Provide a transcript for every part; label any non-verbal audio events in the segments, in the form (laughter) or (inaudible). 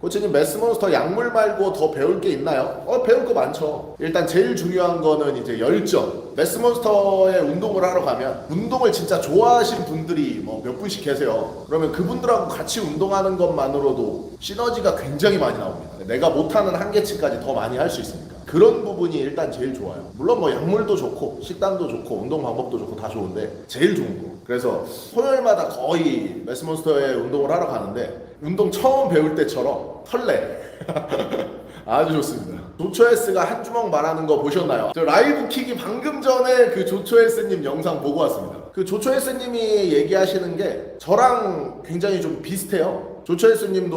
코치님 매스몬스터 약물 말고 더 배울 게 있나요? 어 배울 거 많죠. 일단 제일 중요한 거는 이제 열정. 매스몬스터에 운동을 하러 가면 운동을 진짜 좋아하신 분들이 뭐 몇 분씩 계세요. 그러면 그분들하고 같이 운동하는 것만으로도 시너지가 굉장히 많이 나옵니다. 내가 못하는 한계치까지 더 많이 할 수 있습니다. 그런 부분이 일단 제일 좋아요. 물론 뭐 약물도 좋고 식단도 좋고 운동 방법도 좋고 다 좋은데 제일 좋은 거. 그래서 토요일마다 거의 매스몬스터에 운동을 하러 가는데 운동 처음 배울 때처럼 털레 (laughs) 아주 좋습니다. 조초에스가 한 주먹 말하는 거 보셨나요? 저 라이브 킥이 방금 전에 그 조초에스님 영상 보고 왔습니다. 그 조초에스님이 얘기하시는 게 저랑 굉장히 좀 비슷해요. 조초에스님도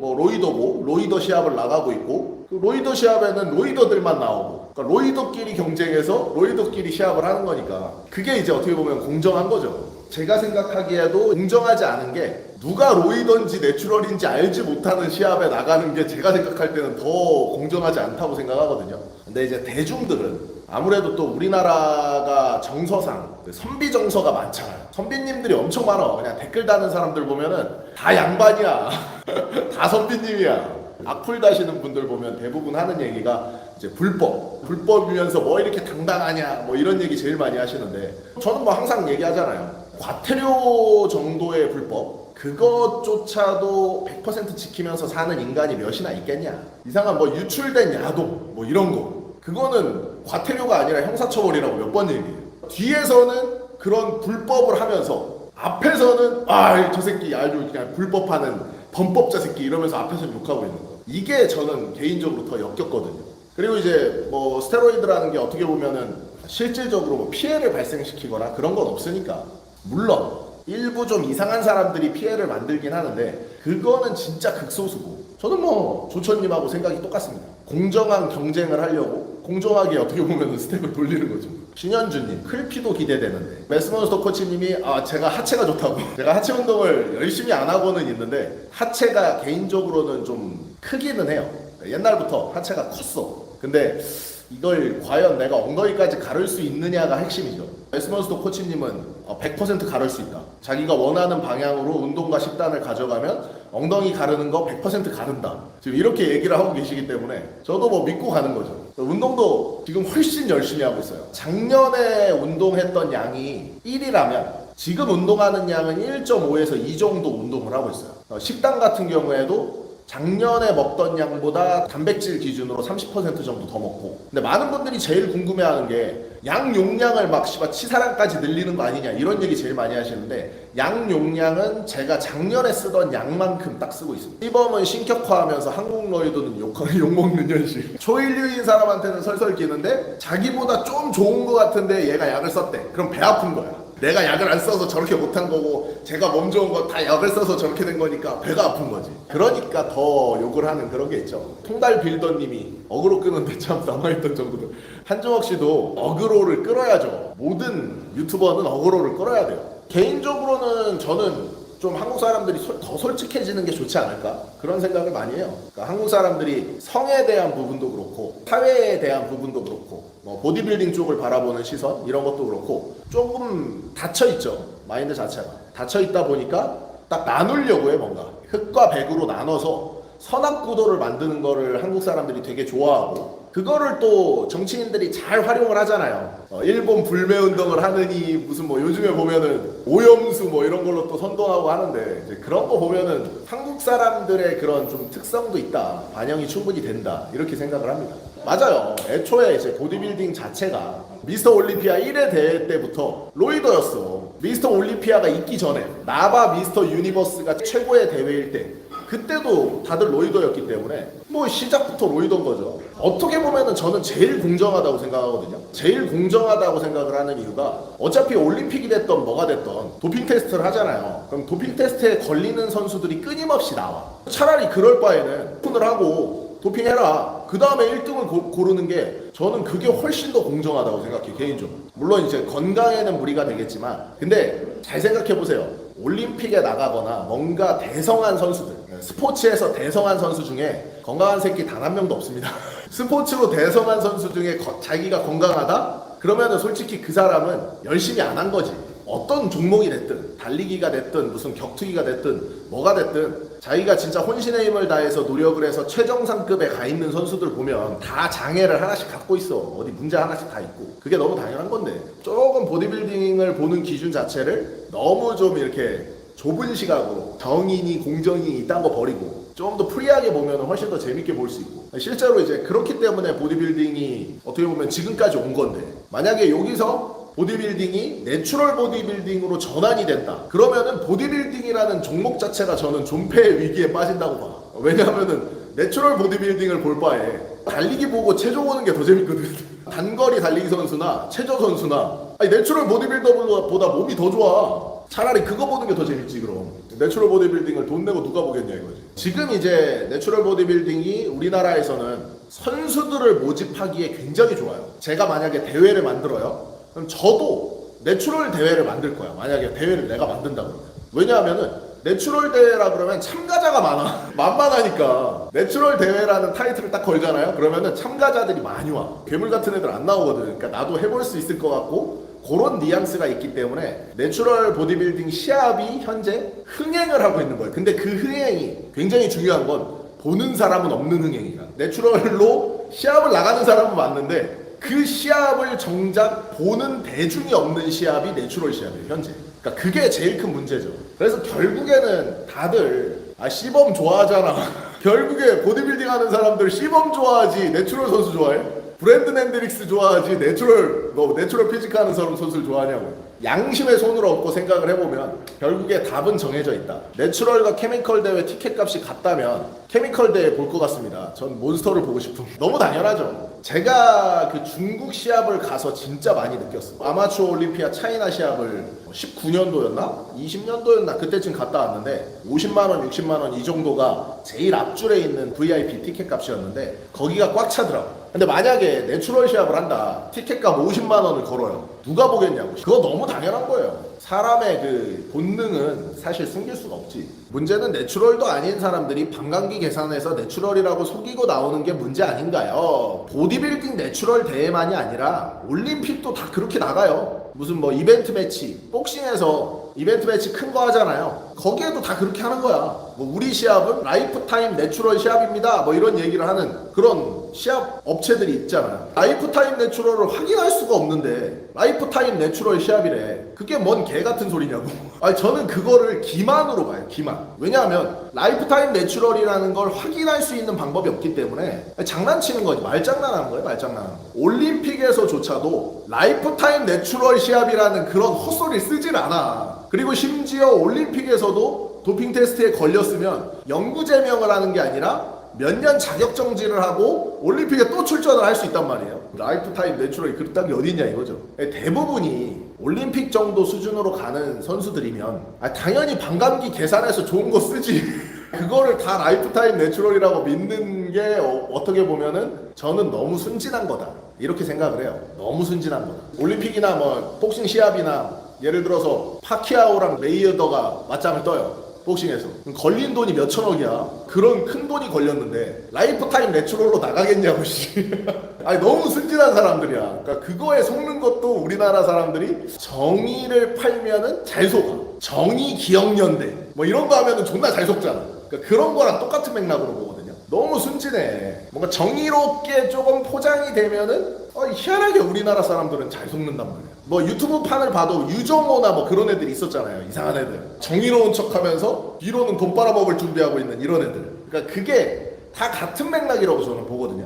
뭐 로이더고 로이더 시합을 나가고 있고 그 로이더 시합에는 로이더들만 나오고 그러니까 로이더끼리 경쟁해서 로이더끼리 시합을 하는 거니까 그게 이제 어떻게 보면 공정한 거죠. 제가 생각하기에도 공정하지 않은 게 누가 로이던지 내추럴인지 알지 못하는 시합에 나가는 게 제가 생각할 때는 더 공정하지 않다고 생각하거든요. 근데 이제 대중들은 아무래도 또 우리나라가 정서상 그 선비 정서가 많잖아요. 선비님들이 엄청 많아. 그냥 댓글 다는 사람들 보면은 다 양반이야. (laughs) 다 선비님이야. 악플 다시는 분들 보면 대부분 하는 얘기가 이제 불법, 불법이면서 뭐 이렇게 당당하냐, 뭐 이런 얘기 제일 많이 하시는데 저는 뭐 항상 얘기하잖아요. 과태료 정도의 불법, 그것조차도 100% 지키면서 사는 인간이 몇이나 있겠냐? 이상한 뭐 유출된 야동, 뭐 이런 거. 그거는 과태료가 아니라 형사처벌이라고 몇 번 얘기해요. 뒤에서는 그런 불법을 하면서 앞에서는 아 저 새끼 아주 그냥 불법하는 범법자 새끼 이러면서 앞에서 욕하고 있는 거. 이게 저는 개인적으로 더 역겹거든요. 그리고 이제 뭐 스테로이드라는 게 어떻게 보면은 실질적으로 뭐 피해를 발생시키거나 그런 건 없으니까 물론 일부 좀 이상한 사람들이 피해를 만들긴 하는데 그거는 진짜 극소수고 저는 뭐 조천님하고 생각이 똑같습니다. 공정한 경쟁을 하려고 공정하게 어떻게 보면 스텝을 돌리는 거죠. 신현주님 클피도 기대되는데 매스몬스터 코치님이 아 제가 하체가 좋다고 (laughs) 제가 하체 운동을 열심히 안 하고는 있는데 하체가 개인적으로는 좀 크기는 해요. 옛날부터 하체가 컸어. 근데 이걸 과연 내가 엉덩이까지 가를 수 있느냐가 핵심이죠. 에스먼스터 코치님은 어, 100% 가를 수 있다. 자기가 원하는 방향으로 운동과 식단을 가져가면 엉덩이 가르는 거 100% 가른다. 지금 이렇게 얘기를 하고 계시기 때문에 저도 뭐 믿고 가는 거죠. 운동도 지금 훨씬 열심히 하고 있어요. 작년에 운동했던 양이 1이라면 지금 운동하는 양은 1.5에서 2 정도 운동을 하고 있어요. 어, 식단 같은 경우에도 작년에 먹던 양보다 단백질 기준으로 30% 정도 더 먹고. 근데 많은 분들이 제일 궁금해하는 게 양 용량을 막 씨발 치사량까지 늘리는 거 아니냐 이런 얘기 제일 많이 하시는데 양 용량은 제가 작년에 쓰던 양만큼 딱 쓰고 있습니다. 시범은 신격화하면서 한국 너희도는 욕, (laughs) 욕먹는 현실 초일류인 사람한테는 설설 끼는데 자기보다 좀 좋은 거 같은데 얘가 약을 썼대. 그럼 배 아픈 거야 내가 약을 안 써서 저렇게 못한 거고 제가 몸 좋은 거 다 약을 써서 저렇게 된 거니까 배가 아픈 거지. 그러니까 더 욕을 하는 그런 게 있죠. 통달 빌더님이 어그로 끄는데 참 남아있던 정도로 한종혁 씨도 어그로를 끌어야죠. 모든 유튜버는 어그로를 끌어야 돼요. 개인적으로는 저는 좀 한국 사람들이 솔- 더 솔직해지는 게 좋지 않을까? 그런 생각을 많이 해요. 그러니까 한국 사람들이 성에 대한 부분도 그렇고 사회에 대한 부분도 그렇고 뭐 보디빌딩 쪽을 바라보는 시선 이런 것도 그렇고 조금 닫혀 있죠 마인드 자체가 닫혀 있다 보니까 딱 나누려고 해 뭔가 흑과 백으로 나눠서 선악 구도를 만드는 거를 한국 사람들이 되게 좋아하고 그거를 또 정치인들이 잘 활용을 하잖아요. 어, 일본 불매 운동을 하느니 무슨 뭐 요즘에 보면은 오염수 뭐 이런 걸로 또 선동하고 하는데 이제 그런 거 보면은 한국 사람들의 그런 좀 특성도 있다. 반영이 충분히 된다. 이렇게 생각을 합니다. 맞아요. 애초에 이제 보디빌딩 자체가 미스터 올림피아 1회 대회 때부터 로이더였어. 미스터 올림피아가 있기 전에 나바 미스터 유니버스가 최고의 대회일 때 그때도 다들 로이더였기 때문에 뭐 시작부터 로이더인 거죠. 어떻게 보면은 저는 제일 공정하다고 생각하거든요. 제일 공정하다고 생각을 하는 이유가 어차피 올림픽이 됐던 뭐가 됐던 도핑 테스트를 하잖아요. 그럼 도핑 테스트에 걸리는 선수들이 끊임없이 나와. 차라리 그럴 바에는 오픈을 하고 도핑해라. 그 다음에 1등을 고르는 게 저는 그게 훨씬 더 공정하다고 생각해요, 개인적으로. 물론 이제 건강에는 무리가 되겠지만, 근데 잘 생각해 보세요. 올림픽에 나가거나 뭔가 대성한 선수들, 스포츠에서 대성한 선수 중에 건강한 새끼 단 한 명도 없습니다. (laughs) 스포츠로 대성한 선수 중에 거- 자기가 건강하다? 그러면은 솔직히 그 사람은 열심히 안 한 거지. 어떤 종목이 됐든 달리기가 됐든 무슨 격투기가 됐든 뭐가 됐든 자기가 진짜 혼신의 힘을 다해서 노력을 해서 최정상급에 가 있는 선수들 보면 다 장애를 하나씩 갖고 있어. 어디 문제 하나씩 다 있고. 그게 너무 당연한 건데. 조금 보디빌딩을 보는 기준 자체를 너무 좀 이렇게 좁은 시각으로 정인이 공정이 이딴 거 버리고 좀 더 프리하게 보면 훨씬 더 재밌게 볼 수 있고. 실제로 이제 그렇기 때문에 보디빌딩이 어떻게 보면 지금까지 온 건데. 만약에 여기서 보디빌딩이 내추럴 보디빌딩으로 전환이 된다. 그러면은 보디빌딩이라는 종목 자체가 저는 존폐의 위기에 빠진다고 봐. 왜냐하면은 내추럴 보디빌딩을 볼 바에 달리기 보고 체조 보는 게 더 재밌거든. (laughs) 단거리 달리기 선수나 체조 선수나. 아니 내추럴 보디빌더보다 몸이 더 좋아. 차라리 그거 보는 게 더 재밌지 그럼. 내추럴 보디빌딩을 돈 내고 누가 보겠냐 이거지. 지금 이제 내추럴 보디빌딩이 우리나라에서는 선수들을 모집하기에 굉장히 좋아요. 제가 만약에 대회를 만들어요 그럼 저도 내추럴 대회를 만들 거야. 만약에 대회를 내가 만든다 그러면. 왜냐하면은 내추럴 대회라 그러면 참가자가 많아. (laughs) 만만하니까. 내추럴 대회라는 타이틀을 딱 걸잖아요. 그러면은 참가자들이 많이 와. 괴물 같은 애들 안 나오거든. 그러니까 나도 해볼 수 있을 것 같고 그런 뉘앙스가 있기 때문에 내추럴 보디빌딩 시합이 현재 흥행을 하고 있는 거예요. 근데 그 흥행이 굉장히 중요한 건 보는 사람은 없는 흥행이야. 내추럴로 시합을 나가는 사람은 맞는데 그 시합을 정작 보는 대중이 없는 시합이 내추럴 시합이에요, 현재. 그러니까 그게 제일 큰 문제죠. 그래서 결국에는 다들 아 시범 좋아하잖아. (laughs) 결국에 보디빌딩 하는 사람들 시범 좋아하지 내추럴 선수 좋아해? 브랜든 핸드릭스 좋아하지 내추럴 너 내추럴 피지크 하는 사람 선수를 좋아하냐고 양심의 손으로 얹고 생각을 해보면 결국에 답은 정해져 있다. 내추럴과 케미컬 대회 티켓 값이 같다면 케미컬 대회 볼 것 같습니다. 전 몬스터를 보고 싶은 너무 당연하죠. 제가 그 중국 시합을 가서 진짜 많이 느꼈어요. 아마추어 올림피아 차이나 시합을 19년도였나? 20년도였나? 그때쯤 갔다 왔는데 50만원, 60만원 이 정도가 제일 앞줄에 있는 VIP 티켓 값이었는데 거기가 꽉 차더라고 근데 만약에 내추럴 시합을 한다 티켓값 50만 원을 걸어요. 누가 보겠냐고. 그거 너무 당연한 거예요. 사람의 그 본능은 사실 숨길 수가 없지. 문제는 내추럴도 아닌 사람들이 방광기 계산해서 내추럴이라고 속이고 나오는 게 문제 아닌가요? 보디빌딩 내추럴 대회만이 아니라 올림픽도 다 그렇게 나가요. 무슨 뭐 이벤트 매치 복싱에서 이벤트 매치 큰 거 하잖아요. 거기에도 다 그렇게 하는 거야. 뭐 우리 시합은 라이프타임 내추럴 시합입니다. 뭐 이런 얘기를 하는 그런 시합 업체들이 있잖아요. 라이프타임 내추럴을 확인할 수가 없는데 라이프타임 내추럴 시합이래. 그게 뭔 개 같은 소리냐고. (laughs) 아니 저는 그거를 기만으로 봐요 기만. 왜냐하면 라이프타임 내추럴이라는 걸 확인할 수 있는 방법이 없기 때문에 장난치는 거지. 말장난하는 거예요 말장난하는 거 올림픽에서조차도 라이프타임 내추럴 시합이라는 그런 헛소리를 쓰질 않아. 그리고 심지어 올림픽에서도 도핑 테스트에 걸렸으면 영구 제명을 하는 게 아니라 몇 년 자격 정지를 하고 올림픽에 또 출전을 할 수 있단 말이에요. 라이프타임 내추럴이 그딴 게 어딨냐 이거죠. 대부분이 올림픽 정도 수준으로 가는 선수들이면 아, 당연히 반감기 계산해서 좋은 거 쓰지. (laughs) 그거를 다 라이프타임 내추럴이라고 믿는 게 어, 떻게 보면은 저는 너무 순진한 거다. 이렇게 생각을 해요. 너무 순진한 거다. 올림픽이나 뭐 복싱 시합이나 예를 들어서 파키아오랑 메이어더가 맞짱을 떠요. 복싱에서. 걸린 돈이 몇 천억이야? 그런 큰 돈이 걸렸는데 라이프타임 내추럴로 나가겠냐고 씨. (laughs) 아니 너무 순진한 사람들이야. 그러니까 그거에 속는 것도 우리나라 사람들이 정의를 팔면은 잘 속아. 정의 기억연대. 뭐 이런 거 하면은 존나 잘 속잖아. 그러니까 그런 거랑 똑같은 맥락으로 보거든요. 너무 순진해. 뭔가 정의롭게 조금 포장이 되면은 어, 희한하게 우리나라 사람들은 잘 속는단 말이야. 뭐 유튜브 판을 봐도 유정호나 뭐 그런 애들이 있었잖아요. 이상한 애들. 정의로운 척 하면서 뒤로는 돈 빨아먹을 준비하고 있는 이런 애들. 그러니까 그게 다 같은 맥락이라고 저는 보거든요.